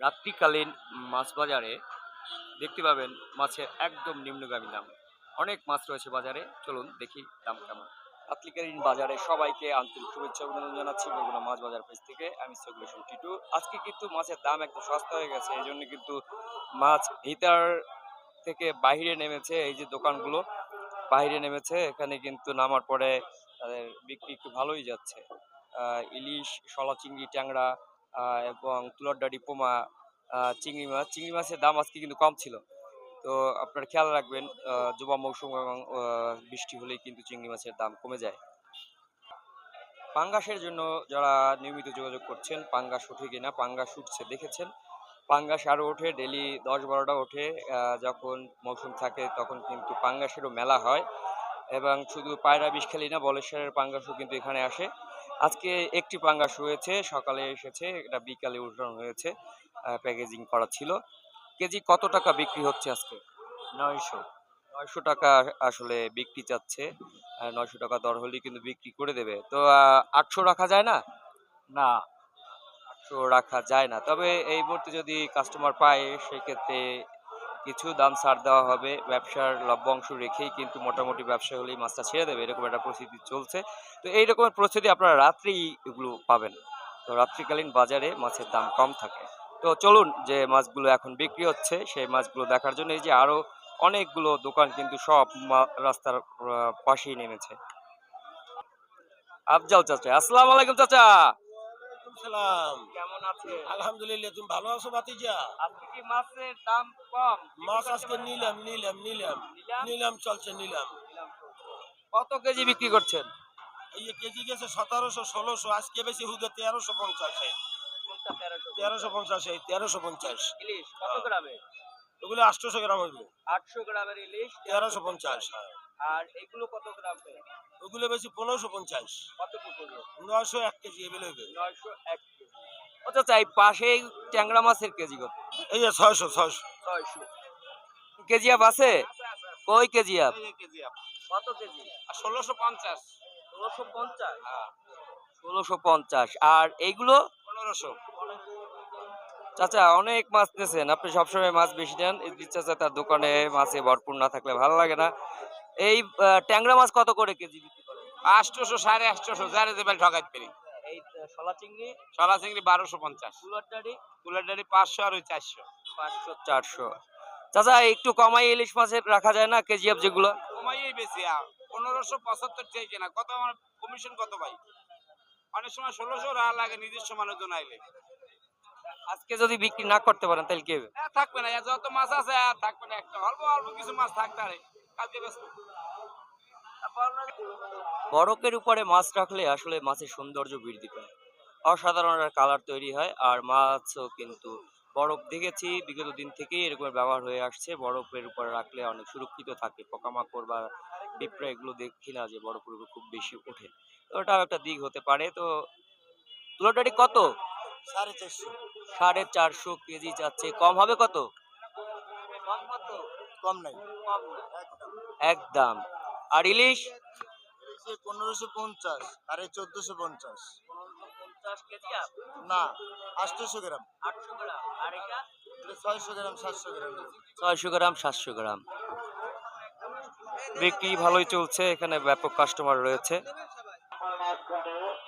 রাত্রিকালীন মাছ বাজারে দেখতে পাবেন মাছের একদম নিম্নগামী দাম। অনেক মাছ রয়েছে বাজারে। চলুন দেখি দাম কেমন। রাত্রিকালীন বাজারে সবাইকে আন্তরিক শুভেচ্ছা অভিনন্দন জানাচ্ছি বগুড়া মাছ বাজার পেজ থেকে। আমি সগুলেশন টিটু। আজকে কিন্তু মাছের দাম একদম সস্তা হয়ে গেছে। এই জন্য কিন্তু মাছ ভিতর থেকে বাইরে নেমেছে এই যে দোকানগুলো। বাহিরে নেমেছে, এখানে কিন্তু নামার পরে তাদের বিক্রি একটু ভালোই যাচ্ছে। ইলিশ শলা চিংড়ি ট্যাংরা এবং তুলারডাড়ি পোমা চিংড়ি মাছ। চিংড়ি মাছের দাম আজকে কিন্তু কম ছিল। তো আপনারা খেয়াল রাখবেন জুবা মৌসুম এবং বৃষ্টি হলেই কিন্তু চিংড়ি মাছের দাম কমে যায়। পাঙ্গাসের জন্য যারা নিয়মিত যোগাযোগ করছেন, পাঙ্গাস উঠে কিনা, পাঙ্গাস উঠছে, দেখেছেন? পাঙ্গাস আরও ওঠে ডেলি দশ বারোটা ওঠে যখন মৌসুম থাকে তখন কিন্তু পাঙ্গাসেরও মেলা হয়। এবং শুধু পায়রা বিষখালী না, বলেশ্বরের পাঙ্গাসও কিন্তু এখানে আসে। আজকে একটি পাঙ্গাস হয়েছে সকালে এসেছে, এটা বিকালে উঠানো হয়েছে প্যাকেজিং করা ছিল। কেজি কত টাকা বিক্রি হচ্ছে আজকে? নয়শো। নয়শো টাকা আসলে বিক্রি চাচ্ছে নয়শো টাকা দর হলেই কিন্তু বিক্রি করে দেবে। তো আটশো রাখা যায় না? না, আটশো রাখা যায় না। তবে এই মুহূর্তে যদি কাস্টমার পায়, সেক্ষেত্রে কিছু দাম ছাড় দেওয়া হবে। ব্যবসার লভ্য অংশ রেখেই কিন্তু মোটামুটি ব্যবসা হলেই মাছটা ছেড়ে দেবে, এরকম একটা পরিস্থিতি চলছে। তো এই রকমের পরিস্থিতি আপনারা রাত্রেই এগুলো পাবেন। তো রাত্রিকালীন বাজারে মাছের দাম কম থাকে। তো চলুন যে মাছগুলো এখন বিক্রি হচ্ছে, সেই মাছগুলো দেখার জন্য এই যে আরও অনেকগুলো দোকান কিন্তু সব রাস্তার পাশেই নেমেছে। আফজাল চাচা, আসসালামু আলাইকুম চাচা। সালাম। আছে। আলহামদুলিল্লাহ তুমি ভালো আছো ভাতিজা? আজকে কি মাছের দাম কম? মাছ আজকে নিলাম নিলাম নিলাম। নিলাম? চলছে নিলাম। কত কেজি বিক্রি করছেন? এই কেজি গেছে সতেরোশো ষোলোশো আজকে বেশি হুদে তেরোশো পঞ্চাশ। তেরোশো? পঞ্চাশ তেরোশো পঞ্চাশ। ইলিশ কত গ্রামে? ওগুলো আটশোশো গ্রাম হইবে। আটশো গ্রামের ইলিশ তেরোশো পঞ্চাশ। হ্যাঁ। আর এগুলো কত গ্রামে? ওগুলো বেশি পনেরোশো পঞ্চাশ। কতটুকু নয়শো এক কেজি এগুলো হইবে। নয়শো এক আচ্ছা চাই পাশে ট্যাংরা মাছের কেজি কত? এই যে ছয়শো ছয়শো। ছয়শো। কেজি আপ আছে? কই কেজি আপ? কেজি কত কেজি? ষোলোশো পঞ্চাশ। ষোলোশো পঞ্চাশ? হ্যাঁ। ষোলোশো পঞ্চাশ। আর এইগুলো? পনেরোশো। চাচা অনেক মাছ নিয়েছেন আপনি সবসময় মাছ বেশি নেন ইদ্রিস চাচা তার দোকানে মাছে ভরপুর না থাকলে ভালো লাগে না। এই ট্যাংরা মাছ কত করে কেজি বিক্রি করেন? আটশোশো সাড়ে আটশোশো যারে দেবেন ঠকাইতে পারি। এই শলা চিংড়ি সলা চিংড়ি বারোশো পঞ্চাশ। কুলারটারি কুলের পাঁচশো আর ওই চারশো। পাঁচশো চারশো। চাচা একটু কমাই ইলিশ মাছের রাখা যায় না কেজি আপ যেগুলো? কমাইয়েই বেশি পনেরোশো পঁচাত্তর চাই কেনা। কত আমার কমিশন কত ভাই? অনেক সময় ষোলোশো রা লাগে নিজস্ব মানুষজন আইলে। আজকে যদি বিক্রি না করতে পারেন তাহলে কি থাকবে না যত মাছ আছে আর থাকবে না একটা। অল্প অল্প কিছু মাছ থাকতে পারে। কালকে ব্যস্ত। বরফের উপরে মাছ রাখলে আসলে মাছের সৌন্দর্য বৃদ্ধি পায়। অসাধারণ একটা কালার তৈরি হয় আর মাছও কিন্তু বরফ দেখেছি বিগত দিন থেকেই এরকম ব্যবহার হয়ে আসছে। বরফের উপরে রাখলে অনেক সুরক্ষিত থাকে পোকামাকড় বা পিঁপড়া এগুলো দেখি না যে বরফের উপর খুব বেশি ওঠে। তো ওটাও একটা দিক হতে পারে। তো তুলোটাটি কত? সাড়ে চারশো। সাড়ে চারশো কেজি যাচ্ছে। কম হবে কত কত? কম নাই। একদম। আর ইলিশ? পনেরোশো পঞ্চাশ আরে চোদ্দশো পঞ্চাশ। না আটশোশো গ্রাম। ছয়শো গ্রাম সাতশো গ্রাম। ছয়শো গ্রাম সাতশো গ্রাম। বিক্রি ভালোই চলছে এখানে ব্যাপক কাস্টমার রয়েছে।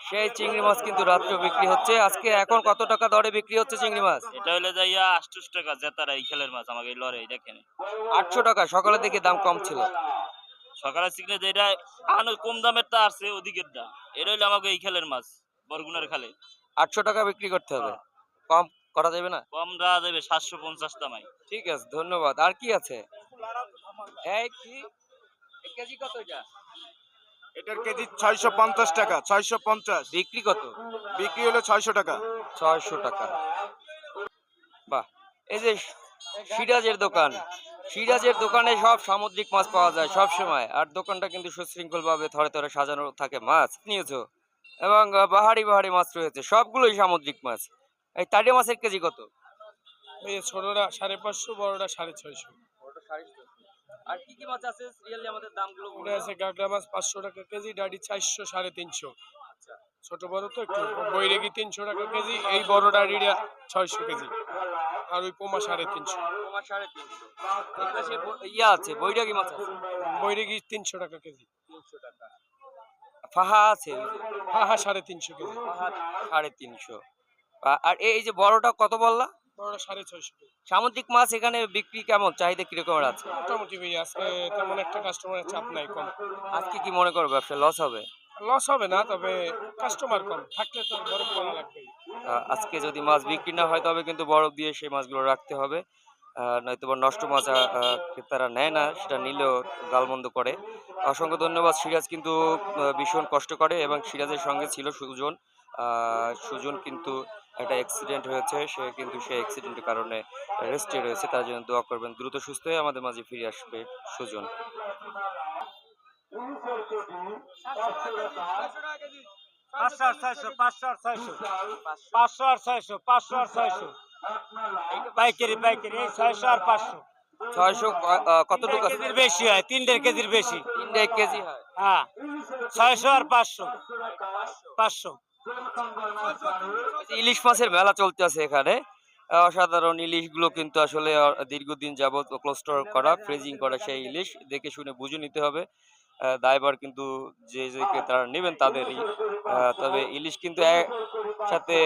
সেই চিংড়ি মাছ কিন্তু রাত্রে বিক্রি হচ্ছে। আজকে এখন কত টাকা দরে বিক্রি হচ্ছে চিংড়ি মাছ? এটা হলে যাইয়া আটশো টাকা জেতারা এই খেলের মাছ আমাকে লড়াই দেখেন। আটশো টাকা সকালে দেখে দাম কম ছিল। সকালে শিখলে যেটা আনো কম দামের টা আছে ওদিকের দাম এটা হইলে আমাকে এই খেলের মাছ বরগুনার খালে। আটশো টাকা বিক্রি করতে হবে। কম করা যাবে না? কম দেওয়া যাবে সাতশো পঞ্চাশ দামাই। ঠিক আছে ধন্যবাদ। আর কি আছে? এই কি? কেজি কত এটা? এটার কেজি ছয়শো পঞ্চাশ টাকা ছয়শো পঞ্চাশ। বিক্রি কত? বিক্রি হলো ছয়শো টাকা। ছয়শো টাকা। বাহ এই যে সিরাজের দোকান। সিরাজের দোকানে সব সামুদ্রিক মাছ পাওয়া যায় সব সময় আর দোকানটা কিন্তু সুশৃঙ্খল ভাবে থরে থরে সাজানো থাকে মাছ নিয়েছো? এবং বাহারি বাহারি মাছ রয়েছে সবগুলোই সামুদ্রিক মাছ। এই তাড়িয়া মাছের কেজি কত? ছোটটা সাড়ে পাঁচশো বড়টা সাড়ে ছয়শো। আর কি কি মাছ আছে? সিরিয়ালি আমাদের দামগুলো আছে মাছ পাঁচশো টাকা কেজি ডাডি চারশো সাড়ে তিনশো। ছোট বড় তো একটু বৈরেগি তিনশো টাকা কেজি এই বড় ডাডিটা ছয়শো কেজি। আর ওই পোমা সাড়ে তিনশো। সাড়ে ইয়া আছে বৈরাগী মাছ আছে। বৈরেগি তিনশো টাকা কেজি। তিনশো টাকা। ফাহা আছে। হ্যাঁ সাড়ে তিনশো কেজি। সাড়ে তিনশো। আর এই যে বড়টা কত বললা? বড়টা সাড়ে ছয়শো সামুদ্রিক মাছ এখানে বিক্রি কেমন? চাহিদা কিরকমের আছে? মোটামুটি ভাই আজকে তেমন একটা কাস্টমারের চাপ নাই কম। আজকে কি মনে করো ব্যবসা লস হবে? লস হবে না তবে কাস্টমার কম। থাকলে তো বরফ করা লাগবে আজকে যদি মাছ বিক্রি না হয় তবে কিন্তু বরফ দিয়ে সেই মাছগুলো রাখতে হবে। নয়তো বা নষ্ট মাছ আহ, নেয় না সেটা নিলেও গালমন্দ করে। অসংখ্য ধন্যবাদ সিরাজ কিন্তু ভীষণ কষ্ট করে এবং সিরাজের সঙ্গে ছিল সুজন। সুজন কিন্তু একটা অ্যাক্সিডেন্ট হয়েছে সে কিন্তু সেই অ্যাক্সিডেন্টের কারণে রেস্টে রয়েছে। তার জন্য দোয়া করবেন দ্রুত সুস্থ হয়ে আমাদের মাঝে ফিরে আসবে সুজন। ইলিশ মাছের মেলা চলতে আছে এখানে। অসাধারণ ইলিশগুলো কিন্তু আসলে দীর্ঘদিন যাবত ক্লোস্টোর করা ফ্রিজিং করা সেই ইলিশ। দেখে শুনে বুঝে নিতে হবে। দায়ভার কিন্তু যে যে তারা নেবেন তাদেরই। তবে ইলিশ কিন্তু একসাথে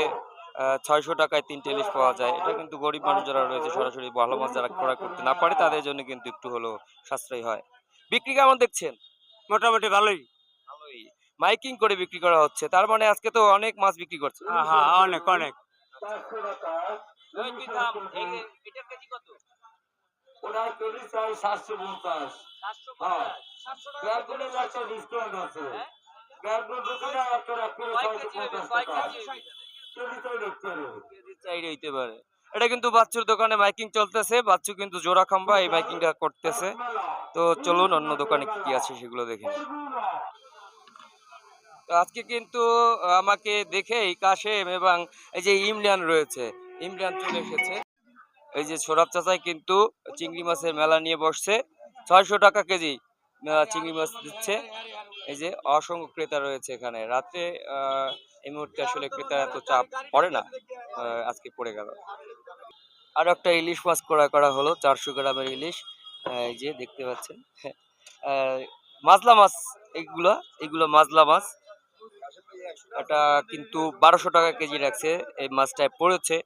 ছয়শো টাকায় তিনটে ইলিশ পাওয়া যায়। এটা কিন্তু গরিব মানুষ যারা রয়েছে সরাসরি ভালো মাছ যারা ক্রয় করতে না পারে তাদের জন্য কিন্তু একটু হলেও সাশ্রয়ী হয়। বিক্রি কেমন দেখছেন? মোটামুটি ভালোই। ভালোই। মাইকিং করে বিক্রি করা হচ্ছে। তার মানে আজকে তো অনেক মাছ বিক্রি করছে হ্যাঁ হ্যাঁ অনেক। অনেক ওনার কেজি সাতশো পঞ্চাশ। হ্যাঁ। একটা ডিসকাউন্ট আছে। হ্যাঁ? ব্যাগগুলো দোকানে একটা? পঞ্চাশ পারে। এটা কিন্তু বাচ্চুর দোকানে মাইকিং চলতেছে। বাচ্চু কিন্তু জোড়া খাম্বা এই মাইকিংটা করতেছে। তো চলুন অন্য দোকানে কি কি আছে সেগুলো দেখে। আজকে কিন্তু আমাকে দেখে এই কাশেম এবং এই যে ইমরান রয়েছে। ইমরান চলে এসেছে। এই যে সোরাব চাচাই কিন্তু চিংড়ি মাছের মেলা নিয়ে বসছে। ছয়শো টাকা কেজি আহ, চিংড়ি মাছ দিচ্ছে। এই যে অসংখ্য ক্রেতা রয়েছে এখানে। রাতে এই মুহূর্তে আসলে ক্রেতা এত চাপ পড়ে না আজকে পড়ে গেল। আর একটা ইলিশ মাছ ক্রয় করা হলো চারশো গ্রামের ইলিশ। এই যে দেখতে পাচ্ছেন। মাজলা মাছ এইগুলা এগুলো মাজলা মাছ। এটা কিন্তু বারোশো টাকা কেজি রাখছে। এই মাছটায় পড়েছে।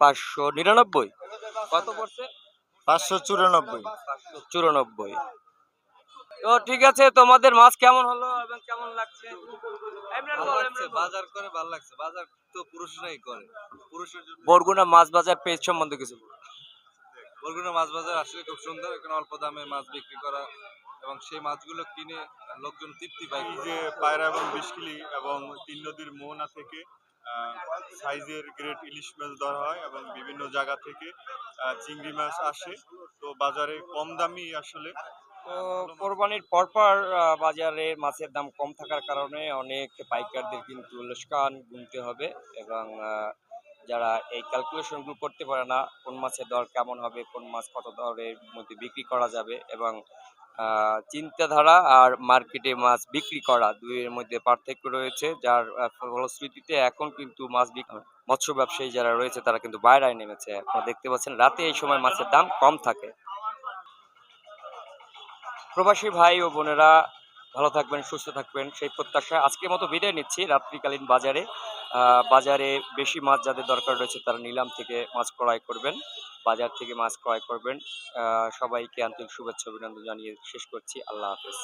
পাঁচশো নিরানব্বই। কত পড়ছে? পাঁচশো চুরানব্বই। পাঁচশো চুরানব্বই। তো ঠিক আছে তোমাদের মাছ কেমন হলো এবং কেমন লাগছে। বাজার করে ভালো লাগছে। বাজার তো পুরুষরাই করে। পুরুষের বরগুনা মাছ বাজার পেজ সম্বন্ধে কিছু। বরগুনা মাছ বাজার আসলে খুব সুন্দর। এখানে অল্প দামে মাছ বিক্রি করা এবং সেই মাছগুলো কিনে লোকজন তৃপ্তি পায়। এই যে পায়রা এবং বিশকিলি এবং তিন নদীর মোহনা থেকে সাইজের গ্রেট ইলিশ মাছ ধরা হয় এবং বিভিন্ন জায়গা থেকে চিংড়ি মাছ আসে। তো বাজারে কম দামি আসলে। তো কোরবানির পরপর বাজারে মাছের দাম কম থাকার কারণে অনেক পাইকারদের কিন্তু লোসকান গুনতে হবে এবং যারা এই ক্যালকুলেশনগুলো করতে পারে না, কোন মাছের দর কেমন হবে, কোন মাছ কত দরের মধ্যে বিক্রি করা যাবে এবং চিন্তাধারা আর মার্কেটে মাছ বিক্রি করা দুইয়ের মধ্যে পার্থক্য রয়েছে, যার ফলশ্রুতিতে এখন কিন্তু মাছ মৎস্য ব্যবসায়ী যারা রয়েছে তারা কিন্তু বাইরে নেমেছে। আপনারা দেখতে পাচ্ছেন রাতে এই সময় মাছের দাম কম থাকে। প্রবাসী ভাই ও বোনেরা ভালো থাকবেন, সুস্থ থাকবেন, সেই প্রত্যাশা আজকের মতো বিদায় নিচ্ছি। রাত্রিকালীন বাজারে বাজারে বেশি মাছ যাদের দরকার রয়েছে তারা নিলাম থেকে মাছ ক্রয় করবেন। বাজার থেকে মাছ ক্রয় করবেন। সবাইকে আন্তরিক শুভেচ্ছা অভিনন্দন জানিয়ে শেষ করছি। আল্লাহ হাফেজ।